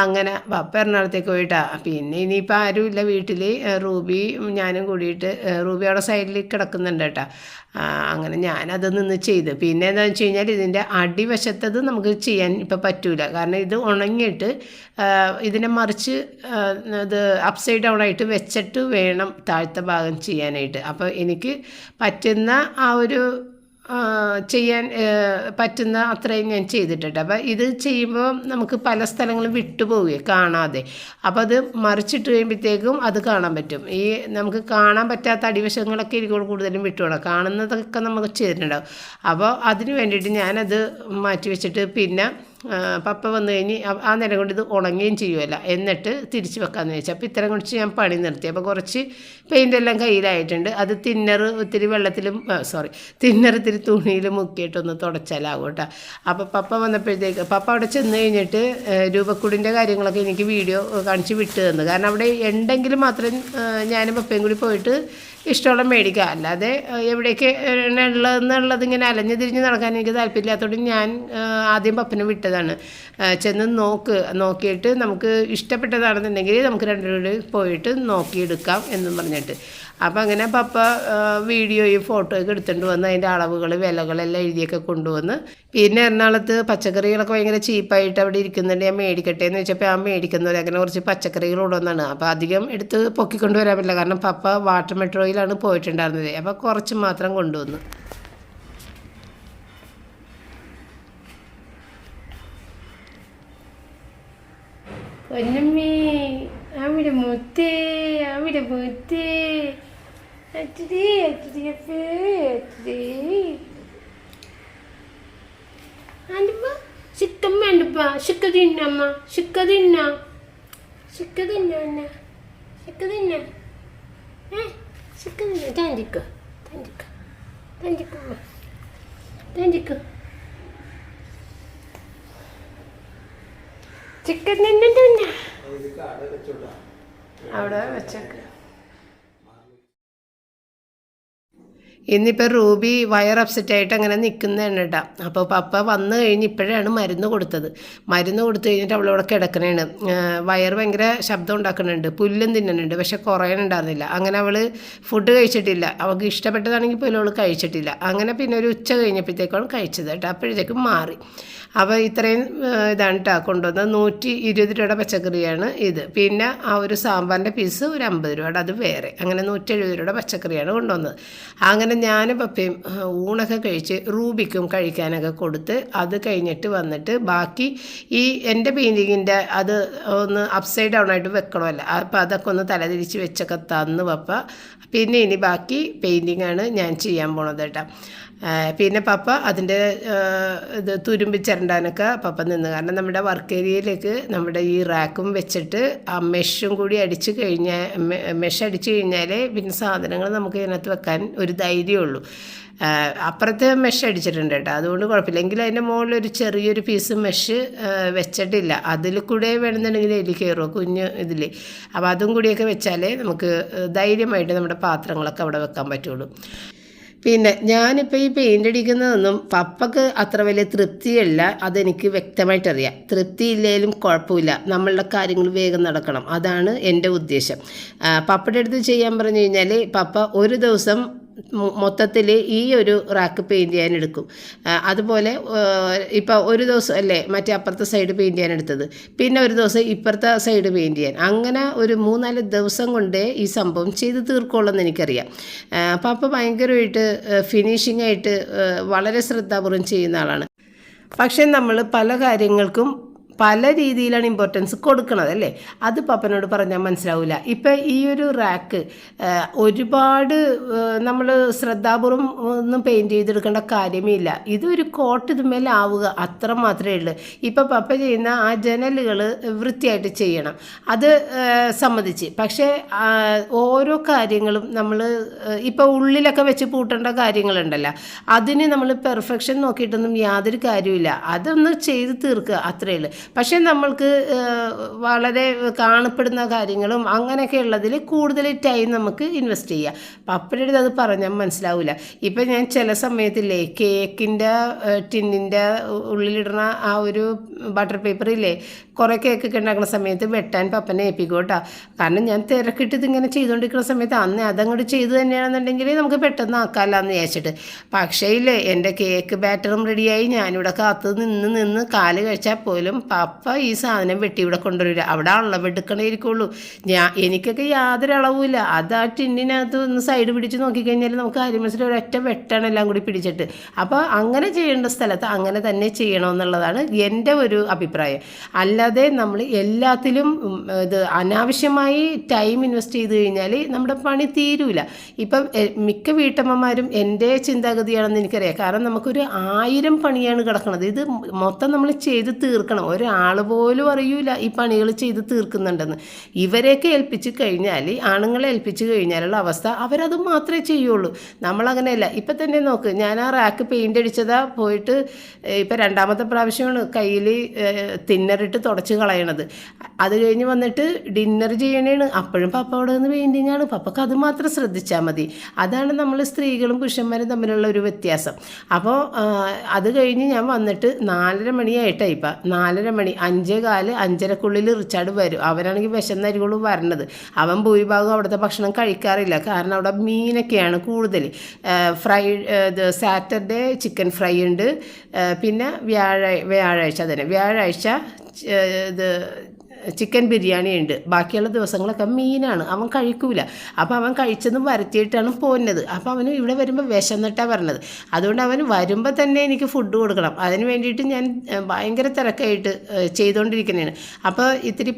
അങ്ങനെ പപ്പ എറണാകുളത്തേക്ക് പോയിട്ടാ. പിന്നെ ഇനിയിപ്പോൾ ആരുമില്ല വീട്ടിൽ റൂബി ഞാനും കൂടിയിട്ട് റൂബി അവിടെ സൈഡിൽ കിടക്കുന്നുണ്ട് കേട്ടോ അങ്ങനെ ഞാനത് നിന്ന് ചെയ്ത്. പിന്നെ എന്താണെന്ന് വെച്ച് കഴിഞ്ഞാൽ ഇതിന്റെ അടിവശത്തത് നമുക്ക് ചെയ്യാൻ ഇപ്പോൾ പറ്റൂല. കാരണം ഇത് ഉണങ്ങിയിട്ട് ഇതിനെ മറിച്ച് ഇത് അപ്സൈഡ് ഡൗൺ ആയിട്ട് വെച്ചിട്ട് വേണം താഴത്തെ ഭാഗം ചെയ്യാനായിട്ട്. അപ്പോൾ എനിക്ക് പറ്റുന്ന ആ ഒരു ചെയ്യാൻ പറ്റുന്ന അത്രയും ഞാൻ ചെയ്തിട്ടുണ്ട്. അപ്പോൾ ഇത് ചെയ്യുമ്പോൾ നമുക്ക് പല സ്ഥലങ്ങളും വിട്ടുപോവുകയും കാണാതെ. അപ്പോൾ അത് മറിച്ചിട്ട് കഴിയുമ്പോഴത്തേക്കും അത് കാണാൻ പറ്റും. ഈ നമുക്ക് കാണാൻ പറ്റാത്ത അടിവശങ്ങളൊക്കെ ഇരിക്കും കൂടുതലും വിട്ടുപോകണം കാണുന്നതൊക്കെ നമുക്ക് ചെയ്തിട്ടുണ്ടാവും. അപ്പോൾ അതിന് വേണ്ടിയിട്ട് ഞാനത് മാറ്റി വെച്ചിട്ട് പിന്നെ പപ്പ വന്നു കഴിഞ്ഞ് ആ- നേരം കൊണ്ട് ഇത് ഉണങ്ങുകയും ചെയ്യുമല്ല എന്നിട്ട് തിരിച്ച് വെക്കാമെന്ന് വെച്ചാൽ അപ്പോൾ ഇത്രയും കുറച്ച് ഞാൻ പണി നിർത്തി. അപ്പോൾ കുറച്ച് പെയിന്റ് എല്ലാം കയ്യിലായിട്ടുണ്ട്. അത് തിന്നർ ഒത്തിരി വെള്ളത്തിലും സോറി തിന്നർ ഇത്തിരി തുണിയിൽ മുക്കിയിട്ടൊന്ന് തുടച്ചാലാകും കേട്ടോ. അപ്പോൾ പപ്പ വന്നപ്പോഴത്തേക്ക് പപ്പ അവിടെ ചെന്ന് കഴിഞ്ഞിട്ട് രൂപക്കൂടിന്റെ കാര്യങ്ങളൊക്കെ എനിക്ക് വീഡിയോ കാണിച്ച് വിട്ടു തന്നു. കാരണം അവിടെ ഉണ്ടെങ്കിൽ മാത്രം ഞാനും പപ്പയും കൂടി പോയിട്ട് ഇഷ്ടമുള്ള മേടിക്കുക. അല്ലാതെ എവിടേക്ക് ഉള്ളതെന്നുള്ളത് ഇങ്ങനെ അലഞ്ഞു തിരിഞ്ഞ് നടക്കാൻ എനിക്ക് താല്പര്യമില്ലാത്തതുകൊണ്ട് ഞാൻ ആദ്യം പപ്പനെ വിട്ടതാണ്. ചെന്ന് നോക്ക് നോക്കിയിട്ട് നമുക്ക് ഇഷ്ടപ്പെട്ടതാണെന്നുണ്ടെങ്കിൽ നമുക്ക് രണ്ടുപേരും പോയിട്ട് നോക്കിയെടുക്കാം എന്നും പറഞ്ഞിട്ട്. അപ്പോൾ അങ്ങനെ പപ്പ വീഡിയോയും ഫോട്ടോയൊക്കെ എടുത്തുകൊണ്ട് വന്ന് അതിന്റെ അളവുകൾ വിലകളെല്ലാം എഴുതിയൊക്കെ കൊണ്ടുവന്ന് പിന്നെ എറണാകുളത്ത് പച്ചക്കറികളൊക്കെ ഭയങ്കര ചീപ്പായിട്ട് അവിടെ ഇരിക്കുന്നുണ്ട്. ഞാൻ മേടിക്കട്ടെ എന്ന് വെച്ചപ്പോൾ ആ മേടിക്കുന്നവരെ അങ്ങനെ കുറച്ച് പച്ചക്കറികൾ കൊണ്ടുവന്നാണ്. അപ്പോൾ അധികം എടുത്ത് പൊക്കിക്കൊണ്ട് വരാൻ പറ്റില്ല. കാരണം പപ്പ വാട്ടർ മെട്രോയിലാണ് പോയിട്ടുണ്ടായിരുന്നത്. അപ്പോൾ കുറച്ച് മാത്രം കൊണ്ടുവന്നു. പൊന്നമ്മേ തിന്നമ്മ ചിക്ക തിന്ന ചിക്ക തിന്ന? തിന്ന? ഏ? ചിക്ക തിന്ന താഞ്ചിക്ക താഞ്ചിക്ക താഞ്ചിക്കമ്മ താഞ്ചിക്ക ചിക്കൻ തിന്ന തിന്ന അവിടെ വെച്ചേക്ക് ഇന്നിപ്പോൾ റൂബി വയർ അപ്സെറ്റ് ആയിട്ട് അങ്ങനെ നിൽക്കുന്നതാണ് കേട്ടോ അപ്പോൾ പപ്പ വന്നു കഴിഞ്ഞ് ഇപ്പോഴാണ് മരുന്ന് കൊടുത്തത്. മരുന്ന് കൊടുത്തു കഴിഞ്ഞിട്ട് അവളവിടെ കിടക്കണേണ്. വയർ ഭയങ്കര ശബ്ദം ഉണ്ടാക്കുന്നുണ്ട്. പുല്ലും തിന്നുന്നുണ്ട്. പക്ഷെ കുറയണുണ്ടായിരുന്നില്ല അങ്ങനെ അവൾ ഫുഡ് കഴിച്ചിട്ടില്ല. അവൾക്ക് ഇഷ്ടപ്പെട്ടതാണെങ്കിൽ പോലും അവൾ കഴിച്ചിട്ടില്ല. അങ്ങനെ പിന്നെ ഒരു ഉച്ച കഴിഞ്ഞപ്പോഴത്തേക്കാണ് കഴിച്ചത് കേട്ടോ അപ്പോഴത്തേക്കും മാറി. അപ്പോൾ ഇത്രയും ഇതാണ് കേട്ടോ കൊണ്ടുവന്നത് നൂറ്റി ഇരുപത് രൂപയുടെ പച്ചക്കറിയാണ് ഇത്. പിന്നെ ആ ഒരു സാമ്പാറിന്റെ പീസ് ഒരു അമ്പത് രൂപയുടെ അത് വേറെ. അങ്ങനെ നൂറ്റി എഴുപത് രൂപയുടെ പച്ചക്കറിയാണ് കൊണ്ടുവന്നത്. അങ്ങനെ ഞാൻ പപ്പയും ഊണൊക്കെ കഴിച്ച് റൂബിക്കും കഴിക്കാനൊക്കെ കൊടുത്ത് അത് കഴിഞ്ഞിട്ട് വന്നിട്ട് ബാക്കി ഈ എന്റെ പെയിന്റിങ്ങിന്റെ അത് ഒന്ന് അപ്സൈഡ് ഡൗൺ ആയിട്ട് വെക്കണമല്ലോ. അപ്പോൾ അതൊക്കെ ഒന്ന് തലതിരിച്ച് വെച്ചൊക്കെ തന്ന് പപ്പ. പിന്നെ ഇനി ബാക്കി പെയിന്റിങ്ങാണ് ഞാൻ ചെയ്യാൻ പോണത് കേട്ടോ. പിന്നെ പപ്പ അതിന്റെ ഇത് തുരുമ്പിച്ചിരണ്ടാനൊക്കെ പപ്പ നിന്ന്. കാരണം നമ്മുടെ വർക്ക് ഏരിയയിലേക്ക് നമ്മുടെ ഈ റാക്കും വെച്ചിട്ട് ആ മെഷും കൂടി അടിച്ച് കഴിഞ്ഞാൽ മെഷ് അടിച്ച് കഴിഞ്ഞാൽ പിന്നെ സാധനങ്ങൾ നമുക്ക് ഇതിനകത്ത് വെക്കാൻ ഒരു ധൈര്യമുള്ളൂ. അപ്പുറത്തെ മെഷ് അടിച്ചിട്ടുണ്ട് കേട്ടോ. അതുകൊണ്ട് കുഴപ്പമില്ല. എങ്കിലും അതിന്റെ മുകളിൽ ഒരു ചെറിയൊരു പീസ് മെഷ് വെച്ചിട്ടില്ല. അതിൽ കൂടെ വേണമെന്നുണ്ടെങ്കിൽ എലി കയറുമോ കുഞ്ഞ് ഇതിൽ അപ്പോൾ അതും കൂടിയൊക്കെ വെച്ചാലേ നമുക്ക് ധൈര്യമായിട്ട് നമ്മുടെ പാത്രങ്ങളൊക്കെ അവിടെ വെക്കാൻ പറ്റുള്ളൂ. പിന്നെ ഞാനിപ്പോൾ ഈ പെയിന്റ് അടിക്കുന്നതൊന്നും പപ്പക്ക് അത്ര വലിയ തൃപ്തിയല്ല അതെനിക്ക് വ്യക്തമായിട്ടറിയാം. തൃപ്തി ഇല്ലെങ്കിലും കുഴപ്പമില്ല. നമ്മളുടെ കാര്യങ്ങൾ വേഗം നടക്കണം. അതാണ് എന്റെ ഉദ്ദേശം. പപ്പയുടെ അടുത്ത് ചെയ്യാൻ പറഞ്ഞു കഴിഞ്ഞാൽ പപ്പ ഒരു ദിവസം മൊത്തത്തിൽ ഈ ഒരു റാക്ക് പെയിന്റ് ചെയ്യാൻ എടുക്കും. അതുപോലെ ഇപ്പോൾ ഒരു ദിവസം അല്ലേ മറ്റേ അപ്പുറത്തെ സൈഡ് പെയിന്റ് ചെയ്യാൻ എടുത്തത്. പിന്നെ ഒരു ദിവസം ഇപ്പുറത്തെ സൈഡ് പെയിന്റ് ചെയ്യാൻ അങ്ങനെ ഒരു മൂന്നാൽ ദിവസം കൊണ്ടേ ഈ സംഭവം ചെയ്ത് തീർക്കുള്ളൂ എനിക്കറിയാം. അപ്പോൾ അപ്പോൾ ഭയങ്കരമായിട്ട് ഫിനിഷിംഗ് ആയിട്ട് വളരെ ശ്രദ്ധാപൂർവം ചെയ്യുന്ന ആളാണ്. പക്ഷേ നമ്മൾ പല കാര്യങ്ങൾക്കും പല രീതിയിലാണ് ഇമ്പോർട്ടൻസ് കൊടുക്കുന്നത് അല്ലേ? അത് പപ്പനോട് പറഞ്ഞാൽ മനസ്സിലാവില്ല ഇപ്പം ഈ ഒരു റാക്ക് ഒരുപാട് നമ്മൾ ശ്രദ്ധാപൂർവം ഒന്നും പെയിന്റ് ചെയ്തെടുക്കേണ്ട കാര്യമേ ഇല്ല ഇതൊരു കോട്ട് ഇതുമേലാവുക അത്ര മാത്രമേ ഉള്ളൂ. ഇപ്പം പപ്പ ചെയ്യുന്ന ആ ജനലുകൾ വൃത്തിയായിട്ട് ചെയ്യണം. അത് സമ്മതിച്ച്. പക്ഷേ ഓരോ കാര്യങ്ങളും നമ്മൾ ഇപ്പോൾ ഉള്ളിലൊക്കെ വെച്ച് പൂട്ടേണ്ട കാര്യങ്ങളുണ്ടല്ലോ. അതിന് നമ്മൾ പെർഫെക്ഷൻ നോക്കിയിട്ടൊന്നും യാതൊരു കാര്യമില്ല അതൊന്ന് ചെയ്ത് തീർക്കുക അത്രയേ ഉള്ളൂ. പക്ഷേ നമ്മൾക്ക് വളരെ കാണപ്പെടുന്ന കാര്യങ്ങളും അങ്ങനെയൊക്കെ ഉള്ളതിൽ കൂടുതൽ ടൈം നമുക്ക് ഇൻവെസ്റ്റ് ചെയ്യാം. അപ്പോഴെടുത്ത് അത് പറഞ്ഞാൽ മനസ്സിലാവില്ല ഇപ്പം ഞാൻ ചില സമയത്തില്ലേ കേക്കിന്റെ ടിന്നിന്റെ ഉള്ളിലിടുന്ന ആ ഒരു ബട്ടർ പേപ്പർ ഇല്ലേ കുറേ കേക്കൊക്കെ ഉണ്ടാക്കുന്ന സമയത്ത് വെട്ടാൻ പപ്പനെ ഏൽപ്പിക്കും കേട്ടോ കാരണം ഞാൻ തിരക്കിട്ട് ഇതിങ്ങനെ ചെയ്തുകൊണ്ടിരിക്കുന്ന സമയത്ത് അന്ന് അതങ്ങോട്ട് ചെയ്തു തന്നെയാണെന്നുണ്ടെങ്കിൽ നമുക്ക് പെട്ടെന്ന് ആക്കാമല്ലോ എന്ന് വിചാരിച്ചിട്ട്. പക്ഷേ ഇല്ലേ എന്റെ കേക്ക് ബാറ്ററും റെഡിയായി ഞാനിവിടെ കാത്ത് നിന്ന് നിന്ന് കാൽ കഴിച്ചാൽ പോലും പപ്പ ഈ സാധനം വെട്ടി ഇവിടെ കൊണ്ടുവരില്ല. അവിടെ അളവെടുക്കണേ ഇരിക്കുള്ളൂ. ഞാൻ എനിക്കൊക്കെ യാതൊരു അളവുമില്ല അത് ആ ടിന്നിനകത്ത് ഒന്ന് സൈഡ് പിടിച്ച് നോക്കിക്കഴിഞ്ഞാൽ നമുക്ക് അരിമസിൽ ഒരൊറ്റ വെട്ടാണ് എല്ലാം കൂടി പിടിച്ചിട്ട്. അപ്പോൾ അങ്ങനെ ചെയ്യേണ്ട സ്ഥലത്ത് അങ്ങനെ തന്നെ ചെയ്യണമെന്നുള്ളതാണ് എന്റെ ഒരു അഭിപ്രായം. അല്ലാതെ നമ്മൾ എല്ലാത്തിലും ഇത് അനാവശ്യമായി ടൈം ഇൻവെസ്റ്റ് ചെയ്ത് കഴിഞ്ഞാൽ നമ്മുടെ പണി തീരൂല. ഇപ്പം മിക്ക വീട്ടമ്മമാരും എന്റെ ചിന്താഗതിയാണെന്ന് എനിക്കറിയാം. കാരണം നമുക്കൊരു ആയിരം പണിയാണ് കിടക്കുന്നത് ഇത് മൊത്തം നമ്മൾ ചെയ്ത് തീർക്കണം. ഒരാൾ പോലും അറിയൂല ഈ പണികൾ ചെയ്ത് തീർക്കുന്നുണ്ടെന്ന്. ഇവരെയൊക്കെ ഏൽപ്പിച്ച് കഴിഞ്ഞാൽ ആണുങ്ങളെ ഏൽപ്പിച്ച് കഴിഞ്ഞാലുള്ള അവസ്ഥ അവരത് മാത്രമേ ചെയ്യുള്ളൂ. നമ്മളങ്ങനെയല്ല. ഇപ്പം തന്നെ നോക്ക് ഞാൻ ആ റാക്ക് പെയിന്റ് അടിച്ചതാ പോയിട്ട് ഇപ്പം രണ്ടാമത്തെ പ്രാവശ്യമാണ് കയ്യിൽ തിന്നറിട്ട് തുടച്ച് കളയണത്. അത് കഴിഞ്ഞ് വന്നിട്ട് ഡിന്നർ ചെയ്യണേണ്. അപ്പോഴും പപ്പ അവിടെ നിന്ന് പെയിന്റിങ് ആണ്. പപ്പക്ക് അത് മാത്രം ശ്രദ്ധിച്ചാൽ മതി. അതാണ് നമ്മൾ സ്ത്രീകളും പുരുഷന്മാരും തമ്മിലുള്ള ഒരു വ്യത്യാസം. അപ്പോൾ അത് കഴിഞ്ഞ് ഞാൻ വന്നിട്ട് നാലര മണിയായിട്ടായി ഇപ്പം. നാലര മണി അഞ്ചേ കാൽ അഞ്ചരക്കുള്ളിൽ റിച്ചാർഡ് വരും. അവനാണെങ്കിൽ നരികളും വരണത്. അവൻ ഭൂരിഭാഗം അവിടുത്തെ ഭക്ഷണം കഴിക്കാറില്ല. കാരണം അവിടെ മീനൊക്കെയാണ് കൂടുതൽ ഫ്രൈ സാറ്റർഡേ ചിക്കൻ ഫ്രൈ ഉണ്ട്. പിന്നെ വ്യാഴ വ്യാഴാഴ്ച തന്നെ. വ്യാഴാഴ്ച ഇത് ചിക്കൻ ബിരിയാണി ഉണ്ട്. ബാക്കിയുള്ള ദിവസങ്ങളൊക്കെ മീനാണ്. അവൻ കഴിക്കൂല. അപ്പോൾ അവൻ കഴിച്ചതും വരത്തിയിട്ടാണ് പോന്നത്. അപ്പോൾ അവന് ഇവിടെ വരുമ്പോൾ വിശന്നിട്ടാണ് പറഞ്ഞത്. അതുകൊണ്ട് അവൻ വരുമ്പോൾ തന്നെ എനിക്ക് ഫുഡ് കൊടുക്കണം. അതിന് വേണ്ടിയിട്ട് ഞാൻ ഭയങ്കര തിരക്കായിട്ട് ചെയ്തുകൊണ്ടിരിക്കുന്നതാണ് അപ്പോൾ ഇത്തിരി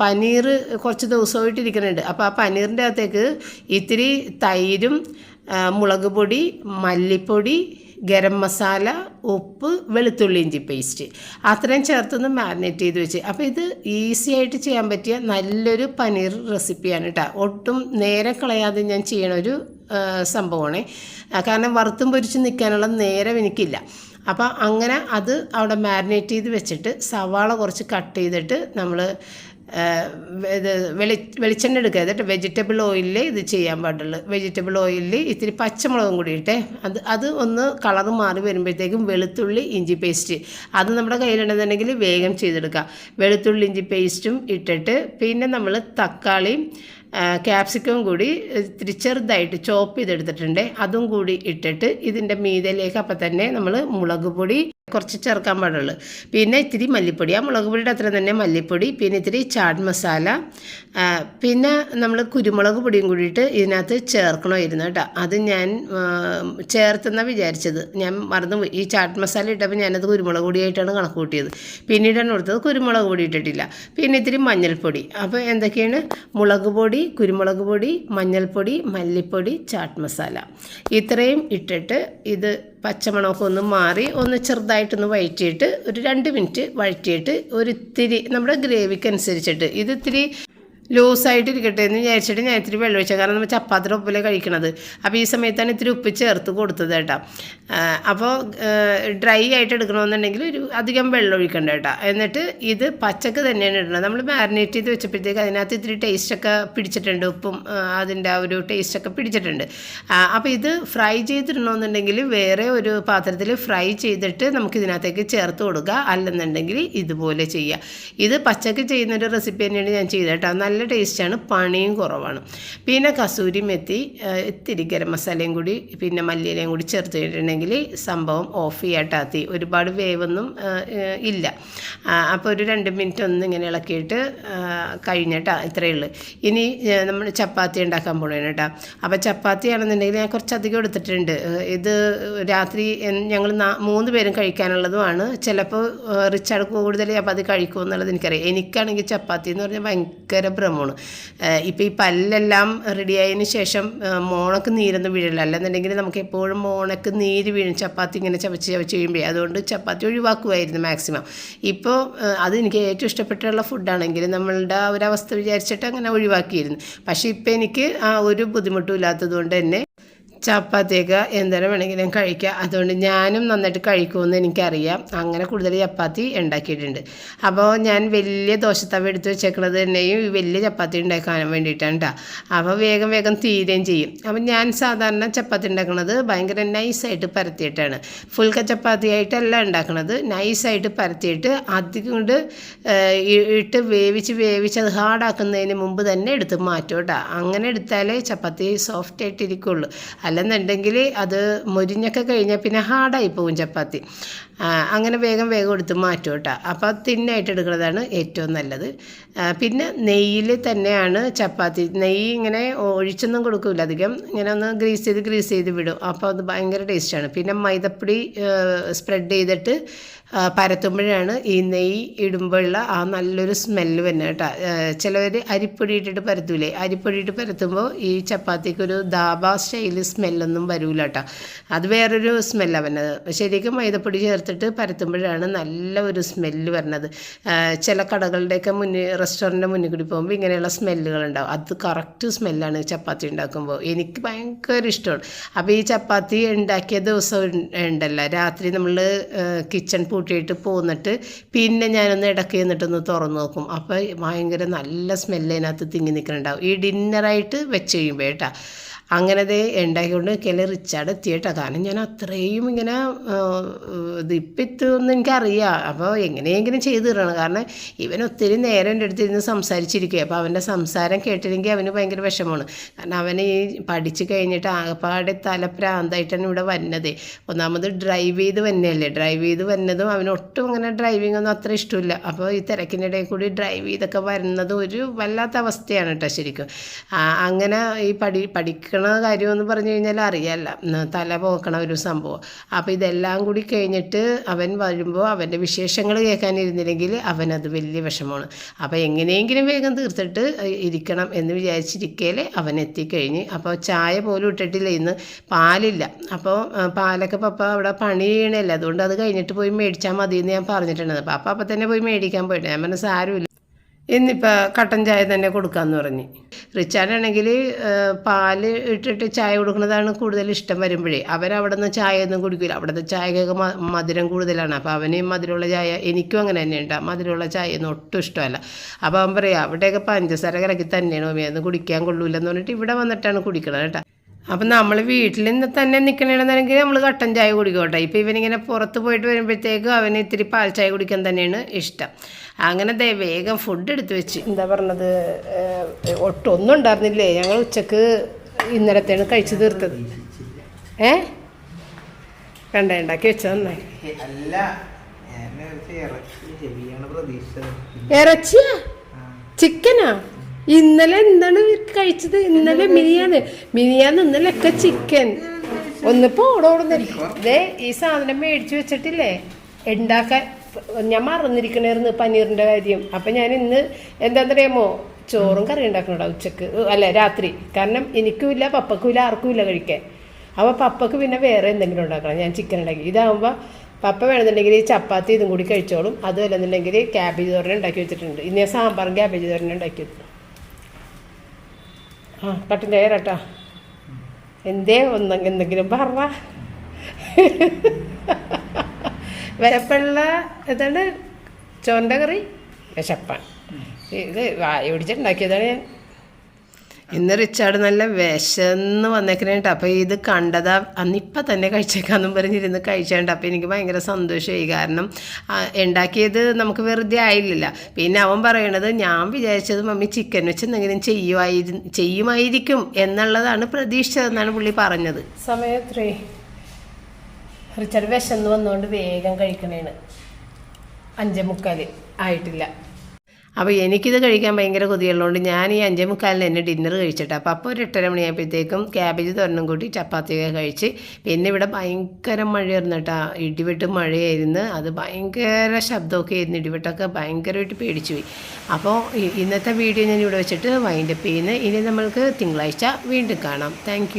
പനീർ കുറച്ച് ദിവസമായിട്ട് ഇരിക്കുന്നുണ്ട്. അപ്പോൾ ആ പനീറിന്റെ അകത്തേക്ക് ഇത്തിരി തൈരും മുളക് പൊടി മല്ലിപ്പൊടി ഗരം മസാല ഉപ്പ് വെളുത്തുള്ളി ഇഞ്ചി പേസ്റ്റ് അത്രയും ചേർത്തൊന്ന് മാരിനേറ്റ് ചെയ്ത് വെച്ച്. അപ്പോൾ ഇത് ഈസി ആയിട്ട് ചെയ്യാൻ പറ്റിയ നല്ലൊരു പനീർ റെസിപ്പിയാണ് കേട്ടോ ഒട്ടും നേരെ കളയാതെ ഞാൻ ചെയ്യണ ഒരു ആ, സംഭവമാണ്. കാരണം വറുത്തും പൊരിച്ച് നിൽക്കാനുള്ള നേരം എനിക്കില്ല. അപ്പോൾ അങ്ങനെ അത് അവിടെ മാരിനേറ്റ് ചെയ്ത് വെച്ചിട്ട് സവാള കുറച്ച് കട്ട് ചെയ്തിട്ട് നമ്മൾ ഇത് വെളി വെളിച്ചെണ്ണ എടുക്കുക. എന്നിട്ട് വെജിറ്റബിൾ ഓയിലിൽ ഇത് ചെയ്യാൻ പാടുള്ളൂ. വെജിറ്റബിൾ ഓയിലിൽ ഇത്തിരി പച്ചമുളകും കൂടി ഇട്ടേ. അത് അത് ഒന്ന് കളർ മാറി വരുമ്പോഴത്തേക്കും വെളുത്തുള്ളി ഇഞ്ചി പേസ്റ്റ് അത് നമ്മുടെ കയ്യിലുണ്ടെന്നുണ്ടെങ്കിൽ വേഗം ചെയ്തെടുക്കുക വെളുത്തുള്ളി ഇഞ്ചി പേസ്റ്റും ഇട്ടിട്ട് പിന്നെ നമ്മൾ തക്കാളിയും ക്യാപ്സിക്കം കൂടി ഇത്തിരി ചെറുതായിട്ട് ചോപ്പ് ചെയ്തെടുത്തിട്ടുണ്ട്. അതും കൂടി ഇട്ടിട്ട് ഇതിന്റെ മീതയിലേക്ക് അപ്പം തന്നെ നമ്മൾ മുളക് പൊടി കുറച്ച് ചേർക്കാൻ പാടുള്ളൂ. പിന്നെ ഇത്തിരി മല്ലിപ്പൊടി. ആ മുളക് പൊടിയുടെ അത്ര തന്നെ മല്ലിപ്പൊടി പിന്നെ ഇത്തിരി ചാട്ട് മസാല പിന്നെ നമ്മൾ കുരുമുളക് പൊടിയും കൂടിയിട്ട് ഇതിനകത്ത് ചേർക്കണമായിരുന്നു കേട്ടോ. അത് ഞാൻ ചേർത്തെന്നാണ് വിചാരിച്ചത്. ഞാൻ മറന്നുപോയി. ഈ ചാട്ട് മസാല ഇട്ടപ്പോൾ ഞാനത് കുരുമുളക് പൊടിയായിട്ടാണ് കണക്ക് കൂട്ടിയത്. പിന്നീടാണ് കൊടുത്തത് കുരുമുളക് പൊടി ഇട്ടിട്ടില്ല. പിന്നെ ഇത്തിരി മഞ്ഞൾപ്പൊടി. അപ്പോൾ എന്തൊക്കെയാണ്? മുളക് പൊടി കുരുമുളക് പൊടി മഞ്ഞൾപ്പൊടി മല്ലിപ്പൊടി ചാട്ട് മസാല. ഇത്രയും ഇട്ടിട്ട് ഇത് പച്ചമണമൊക്കെ ഒന്ന് മാറി ഒന്ന് ചെറുതായിട്ടൊന്ന് വഴറ്റിയിട്ട് ഒരു രണ്ട് മിനിറ്റ് വഴറ്റിയിട്ട് ഒരു ഇത്തിരി നമ്മുടെ ഗ്രേവിക്ക് അനുസരിച്ചിട്ട് ഇത് ഇത്തിരി ലൂസായിട്ട് ഇരിക്കട്ടെ എന്ന് വിചാരിച്ചിട്ട് ഞാൻ ഇത്തിരി വെള്ളം ഒഴിച്ചത് കാരണം നമ്മൾ ചപ്പാത്തിയുടെ ഉപ്പിലെ കഴിക്കണത്. അപ്പോൾ ഈ സമയത്താണ് ഇത്തിരി ഉപ്പ് ചേർത്ത് കൊടുത്തത് കേട്ടോ. അപ്പോൾ ഡ്രൈ ആയിട്ട് എടുക്കണമെന്നുണ്ടെങ്കിൽ ഒരു അധികം വെള്ളം ഒഴിക്കണ്ട കേട്ടോ. എന്നിട്ട് ഇത് പച്ചക്ക് തന്നെയാണ് ഇടുന്നത്. നമ്മൾ മാരിനേറ്റ് ചെയ്ത് വെച്ചപ്പോഴത്തേക്ക് അതിനകത്ത് ഇത്തിരി ടേസ്റ്റൊക്കെ പിടിച്ചിട്ടുണ്ട്. ഉപ്പും അതിന്റെ ആ ഒരു ടേസ്റ്റൊക്കെ പിടിച്ചിട്ടുണ്ട്. അപ്പോൾ ഇത് ഫ്രൈ ചെയ്തിടണമെന്നുണ്ടെങ്കിൽ വേറെ ഒരു പാത്രത്തിൽ ഫ്രൈ ചെയ്തിട്ട് നമുക്ക് ഇതിനകത്തേക്ക് ചേർത്ത് കൊടുക്കുക. അല്ലെന്നുണ്ടെങ്കിൽ ഇതുപോലെ ചെയ്യുക. ഇത് പച്ചക്ക് ചെയ്യുന്നൊരു റെസിപ്പി തന്നെയാണ് ഞാൻ ചെയ്തത് കേട്ടോ. നല്ല നല്ല ടേസ്റ്റാണ് പണിയും കുറവാണ്. പിന്നെ കസൂരി മെത്തി ഇത്തിരി ഗരം മസാലയും കൂടി പിന്നെ മല്ലിയിലയും കൂടി ചേർത്ത് കഴിഞ്ഞിട്ടുണ്ടെങ്കിൽ സംഭവം ഓഫ് ചെയ്യാട്ടാത്തി ഒരുപാട് വേവൊന്നും ഇല്ല. അപ്പോൾ ഒരു രണ്ട് മിനിറ്റ് ഒന്ന് ഇങ്ങനെ ഇളക്കിയിട്ട് കഴിഞ്ഞിട്ടാ ഇത്രയേ ഉള്ളൂ. ഇനി നമ്മൾ ചപ്പാത്തി ഉണ്ടാക്കാൻ പോകണം കേട്ടോ. അപ്പോൾ ചപ്പാത്തി ആണെന്നുണ്ടെങ്കിൽ ഞാൻ കുറച്ചധികം എടുത്തിട്ടുണ്ട്. ഇത് രാത്രി ഞങ്ങൾ മൂന്ന് പേരും കഴിക്കാനുള്ളതുമാണ്. ചിലപ്പോൾ റിച്ചാർഡ് കൂടുതൽ അപ്പോൾ അത് കഴിക്കുമെന്നുള്ളത് എനിക്കറിയാം. എനിക്കാണെങ്കിൽ ചപ്പാത്തി എന്ന് പറഞ്ഞാൽ ഭയങ്കര ഭ്രമമാണ് ഇപ്പോൾ ഈ പല്ലെല്ലാം റെഡിയായതിനു ശേഷം മോണക്ക് നീരൊന്നും വീഴില്ല അല്ലെന്നുണ്ടെങ്കിൽ നമുക്ക് എപ്പോഴും മോണക്ക് നീര് വീഴും. ചപ്പാത്തി ഇങ്ങനെ ചവച്ച് ചവച്ച് കഴിയുമ്പോൾ അതുകൊണ്ട് ചപ്പാത്തി ഒഴിവാക്കുമായിരുന്നു മാക്സിമം ഇപ്പോൾ അത് എനിക്ക് ഏറ്റവും ഇഷ്ടപ്പെട്ടുള്ള ഫുഡാണെങ്കിൽ നമ്മളുടെ ആ ഒരു അവസ്ഥ വിചാരിച്ചിട്ട് അങ്ങനെ ഒഴിവാക്കിയിരുന്നു. പക്ഷേ ഇപ്പോൾ എനിക്ക് ആ ഒരു ബുദ്ധിമുട്ടും ഇല്ലാത്തത് കൊണ്ട് തന്നെ ചപ്പാത്തിയൊക്കെ എന്തോരം വേണമെങ്കിലും കഴിക്കാം. അതുകൊണ്ട് ഞാനും നന്നായിട്ട് കഴിക്കുമെന്ന് എനിക്കറിയാം. അങ്ങനെ കൂടുതൽ ചപ്പാത്തി ഉണ്ടാക്കിയിട്ടുണ്ട്. അപ്പോൾ ഞാൻ വലിയ ദോശത്തവ എടുത്ത് വെച്ചേക്കുന്നത് തന്നെയും ഈ വലിയ ചപ്പാത്തി ഉണ്ടാക്കാൻ വേണ്ടിയിട്ടാണ് കേട്ടോ അപ്പോൾ വേഗം വേഗം തീരുകയും ചെയ്യും. അപ്പോൾ ഞാൻ സാധാരണ ചപ്പാത്തി ഉണ്ടാക്കുന്നത് ഭയങ്കര നൈസായിട്ട് പരത്തിയിട്ടാണ്. ഫുൾ ക ചപ്പാത്തി ആയിട്ടല്ല ഉണ്ടാക്കുന്നത് നൈസായിട്ട് പരത്തിയിട്ട് അധികം കൊണ്ട് ഇട്ട് വേവിച്ച് വേവിച്ച് അത് ഹാർഡാക്കുന്നതിന് മുമ്പ് തന്നെ എടുത്ത് മാറ്റും കേട്ടോ അങ്ങനെ എടുത്താലേ ചപ്പാത്തി സോഫ്റ്റ് ആയിട്ടിരിക്കുള്ളൂ. അല്ലെന്നുണ്ടെങ്കിൽ അത് മുരിഞ്ഞൊക്കെ കഴിഞ്ഞാൽ പിന്നെ ഹാർഡായി പോകും ചപ്പാത്തി. അങ്ങനെ വേഗം വേഗം എടുത്ത് മാറ്റും കേട്ടോ. അപ്പോൾ തിന്നായിട്ട് എടുക്കുന്നതാണ് ഏറ്റവും നല്ലത്. പിന്നെ നെയ്യിൽ തന്നെയാണ് ചപ്പാത്തി. നെയ്യ് ഇങ്ങനെ ഒഴിച്ചൊന്നും കൊടുക്കില്ല അധികം. ഇങ്ങനെ ഒന്ന് ഗ്രീസ് ചെയ്ത് ഗ്രീസ് ചെയ്ത് വിടും. അപ്പോൾ അത് ഭയങ്കര ടേസ്റ്റാണ്. പിന്നെ മൈദപ്പൊടി സ്പ്രെഡ് ചെയ്തിട്ട് പരത്തുമ്പോഴാണ് ഈ നെയ്യ് ഇടുമ്പോഴുള്ള ആ നല്ലൊരു സ്മെല്ല് വരുന്നത് കേട്ടോ. ചിലവർ അരിപ്പൊടി ഇട്ടിട്ട് പരത്തൂലേ. അരിപ്പൊടി ഇട്ട് പരത്തുമ്പോൾ ഈ ചപ്പാത്തിക്ക് ഒരു ദാബ സ്റ്റൈൽ സ്മെല്ലൊന്നും വരൂല കേട്ടോ. അത് വേറൊരു സ്മെല്ലാണ് വരുന്നത്. ശരിക്കും മൈദപ്പൊടി ചേർത്തിട്ട് പരത്തുമ്പോഴാണ് നല്ല ഒരു സ്മെല്ല് വരുന്നത്. ചില കടകളുടെയൊക്കെ മുന്നിൽ റെസ്റ്റോറന്റിന്റെ മുന്നിൽ കൂടി പോകുമ്പോൾ ഇങ്ങനെയുള്ള സ്മെല്ലുകൾ ഉണ്ടാവും. അത് കറക്റ്റ് സ്മെല്ലാണ് ചപ്പാത്തി ഉണ്ടാക്കുമ്പോൾ. എനിക്ക് ഭയങ്കര ഇഷ്ടമാണ്. അപ്പോൾ ഈ ചപ്പാത്തി ഉണ്ടാക്കിയ ദിവസം ഉണ്ടല്ലോ. രാത്രി നമ്മൾ കിച്ചൺ പൂട്ടിയിട്ട് പോന്നിട്ട് പിന്നെ ഞാനൊന്ന് ഇടയ്ക്ക് നിന്നിട്ടൊന്ന് തുറന്ന് നോക്കും. അപ്പോൾ ഭയങ്കര നല്ല സ്മെല്ല് അതിനകത്ത് തിങ്ങി നിൽക്കുന്നുണ്ടാവും ഈ ഡിന്നറായിട്ട് വെച്ച് കഴിയുമ്പോൾ കേട്ടോ. അങ്ങനെ ദേ ഉണ്ടാക്കിക്കൊണ്ട് കിളി റിച്ചാർഡ് എത്തിയിട്ടോ. കാരണം ഞാൻ അത്രയും ഇങ്ങനെ ഇത് എനിക്കറിയാം. അപ്പോൾ എങ്ങനെയെങ്കിലും ചെയ്തു തരണം. കാരണം ഇവൻ ഒത്തിരി നേരം എന്റെ അടുത്ത് ഇരുന്ന് സംസാരിച്ചിരിക്കുക അപ്പോൾ അവന്റെ സംസാരം കേട്ടില്ലെങ്കിൽ അവന് ഭയങ്കര വിഷമമാണ്. കാരണം അവൻ ഈ പഠിച്ചു കഴിഞ്ഞിട്ട് ആകപ്പാടെ തലപ്രാന്തായിട്ടാണ് ഇവിടെ വന്നത്. ഒന്നാമത് ഡ്രൈവ് ചെയ്ത് വന്നതല്ലേ? ഡ്രൈവ് ചെയ്ത് വന്നതും അവന് ഒട്ടും അങ്ങനെ ഡ്രൈവിംഗ് ഒന്നും അത്ര ഇഷ്ടമില്ല. അപ്പോൾ ഈ തിരക്കിനിടയിൽ കൂടി ഡ്രൈവ് ചെയ്തൊക്കെ വരുന്നത് ഒരു വല്ലാത്ത അവസ്ഥയാണ് കേട്ടോ ശരിക്കും. അങ്ങനെ ഈ പഠി പഠിക്കണ കാര്യം എന്ന് പറഞ്ഞു കഴിഞ്ഞാൽ അറിയാമല്ല തല പോക്കണ ഒരു സംഭവം. അപ്പോൾ ഇതെല്ലാം കൂടി കഴിഞ്ഞിട്ട് അവൻ വരുമ്പോൾ അവന്റെ വിശേഷങ്ങൾ കേൾക്കാനിരുന്നില്ലെങ്കിൽ അവനത് വലിയ വിഷമമാണ്. അപ്പോൾ എങ്ങനെയെങ്കിലും വേഗം തീർത്തിട്ട് ഇരിക്കണം എന്ന് വിചാരിച്ചിരിക്കലേ അവൻ എത്തിക്കഴിഞ്ഞ്. അപ്പോൾ ചായ പോലും ഇട്ടിട്ടില്ല ഇന്ന്. പാലില്ല. അപ്പോൾ പാലൊക്കെ പപ്പ അവിടെ പണി ചെയ്യണല്ലേ? അതുകൊണ്ട് അത് കഴിഞ്ഞിട്ട് പോയി മേടിച്ചാൽ മതി എന്ന് ഞാൻ പറഞ്ഞിട്ടുണ്ടായിരുന്നു. അപ്പോൾ അപ്പം അപ്പം തന്നെ പോയി മേടിക്കാൻ പോയിട്ട്. ഞാൻ പറഞ്ഞ സാരമില്ല. ഇന്നിപ്പോൾ കട്ടൻ ചായ തന്നെ കൊടുക്കാമെന്ന് പറഞ്ഞ്. റിച്ചാർഡാണെങ്കിൽ പാൽ ഇട്ടിട്ട് ചായ കൊടുക്കുന്നതാണ് കൂടുതൽ ഇഷ്ടം വരുമ്പോഴേ. അവൻ അവിടെ നിന്ന് ചായ ഒന്നും കുടിക്കില്ല അവിടുത്തെ ചായക്കൊക്കെ മധുരം കൂടുതലാണ്. അപ്പോൾ അവന് മധുരമുള്ള ചായ എനിക്കും അങ്ങനെ തന്നെ ഉണ്ട് മധുരമുള്ള ചായ ഒന്നും ഒട്ടും ഇഷ്ടമല്ല. അപ്പോൾ അവൻ പറയാം അവിടെയൊക്കെ പഞ്ചസാര കലക്കി തന്നെയാണ് ഒന്നും കുടിക്കാൻ കൊള്ളൂലെന്ന് പറഞ്ഞിട്ട് ഇവിടെ വന്നിട്ടാണ് കുടിക്കണത് കേട്ടോ. അപ്പം നമ്മൾ വീട്ടിൽ നിന്ന് തന്നെ നിൽക്കണമെന്നുണ്ടെങ്കിൽ നമ്മൾ കട്ടൻ ചായ കുടിക്കോട്ടെ ഇപ്പോൾ ഇവനിങ്ങനെ പുറത്ത് പോയിട്ട് വരുമ്പോഴത്തേക്കും അവന് ഇത്തിരി പാൽ ചായ കുടിക്കാൻ തന്നെയാണ് ഇഷ്ടം. അങ്ങനെ ദേ വേഗം ഫുഡ് എടുത്ത് വെച്ച്. എന്താ പറഞ്ഞത്? ഒട്ടൊന്നും ഒട്ടും ഒന്നും ഉണ്ടായിരുന്നില്ലേ? ഞങ്ങൾ ഉച്ചയ്ക്ക് ഇന്നലത്തേണ് കഴിച്ചു തീർത്തത്. ഏ? കണ്ട ഉണ്ടാക്കി വെച്ചത് നന്നായി. ഇറച്ചിയാ? ചിക്കനാ? ഇന്നലെ എന്താണ് കഴിച്ചത്? ഇന്നലെ മിനിയാന്ന്. മിനിയാന്ന് ഇന്നലെ ഒക്കെ ചിക്കൻ ഒന്നിപ്പോ ഓടോടുന്നില്ല ദേ ഈ സാധനം മേടിച്ചു വെച്ചിട്ടില്ലേ? ഉണ്ടാക്കാൻ ഞാൻ മറന്നിരിക്കണായിരുന്നു പനീറിന്റെ കാര്യം. അപ്പം ഞാൻ ഇന്ന് എന്താണെന്നറിയാമോ? ചോറും കറി ഉണ്ടാക്കണടാ ഉച്ചയ്ക്ക്. അല്ല രാത്രി. കാരണം എനിക്കും ഇല്ല പപ്പക്കും ഇല്ല ആർക്കും ഇല്ല കഴിക്കാൻ. അപ്പോൾ പപ്പക്ക് പിന്നെ വേറെ എന്തെങ്കിലും ഉണ്ടാക്കണം. ഞാൻ ചിക്കൻ ഉണ്ടാക്കി. ഇതാകുമ്പോൾ പപ്പ വേണമെന്നുണ്ടെങ്കിൽ ഈ ചപ്പാത്തി ഇതും കൂടി കഴിച്ചോളും. അതും അല്ലെന്നുണ്ടെങ്കിൽ ക്യാബേജ് തോരൻ ഉണ്ടാക്കി വെച്ചിട്ടുണ്ട്. ഇനി ഞാൻ സാമ്പാറും ക്യാബേജ് തോരൻ വെച്ചു. ആ കട്ടൻ കയറട്ടാ എന്തേ എന്തെങ്കിലും പറ. വരപ്പുള്ള ഇതാണ് ചോറിന്റെ കറി വിശപ്പാണ് ഇത് വായ ഞാൻ. ഇന്ന് റിച്ചാർഡ് നല്ല വിശന്ന് വന്നേക്കണേ കേട്ടോ അപ്പോൾ ഇത് കണ്ടതാ അന്നിപ്പം തന്നെ കഴിച്ചേക്കാന്നും പറഞ്ഞിരുന്ന് കഴിച്ചേണ്ട. അപ്പോൾ എനിക്ക് ഭയങ്കര സന്തോഷമായി. കാരണം ഉണ്ടാക്കിയത് നമുക്ക് വെറുതെ ആയില്ലല്ല. പിന്നെ അവൻ പറയണത് ഞാൻ വിചാരിച്ചത് മമ്മി ചിക്കൻ വെച്ച് എന്തെങ്കിലും ചെയ്യുമായി ചെയ്യുമായിരിക്കും എന്നുള്ളതാണ് പ്രതീക്ഷിച്ചതെന്നാണ് പുള്ളി പറഞ്ഞത്. സമയം എത്രേ റിച്ചാർഡ് വിശന്ന് വന്നുകൊണ്ട് വേഗം കഴിക്കണേണ്. അഞ്ചേ മുക്കാൽ ആയിട്ടില്ല. അപ്പോൾ എനിക്കിത് കഴിക്കാൻ ഭയങ്കര കൊതിയുള്ളതുകൊണ്ട് ഞാൻ ഈ അഞ്ചേ മുക്കാലിന് തന്നെ ഡിന്നർ കഴിച്ചിട്ട് അപ്പോൾ അപ്പോൾ ഒരു എട്ടര മണിയായപ്പോഴത്തേക്കും ക്യാബേജ് തോരനും കൂട്ടി ചപ്പാത്തിയൊക്കെ കഴിച്ച് പിന്നെ ഇവിടെ ഭയങ്കര മഴയായിരുന്നു കേട്ടോ ഇടിവെട്ട് മഴയായിരുന്നു. അത് ഭയങ്കര ശബ്ദമൊക്കെ ആയിരുന്നു. ഇടിവെട്ടൊക്കെ ഭയങ്കരമായിട്ട് പേടിച്ചു പോയി. അപ്പോൾ ഇന്നത്തെ വീഡിയോ ഞാൻ ഇവിടെ വെച്ചിട്ട് വൈൻഡപ്പ് ചെയ്യുന്നത് ഇനി നമ്മൾക്ക് തിങ്കളാഴ്ച വീണ്ടും കാണാം. താങ്ക്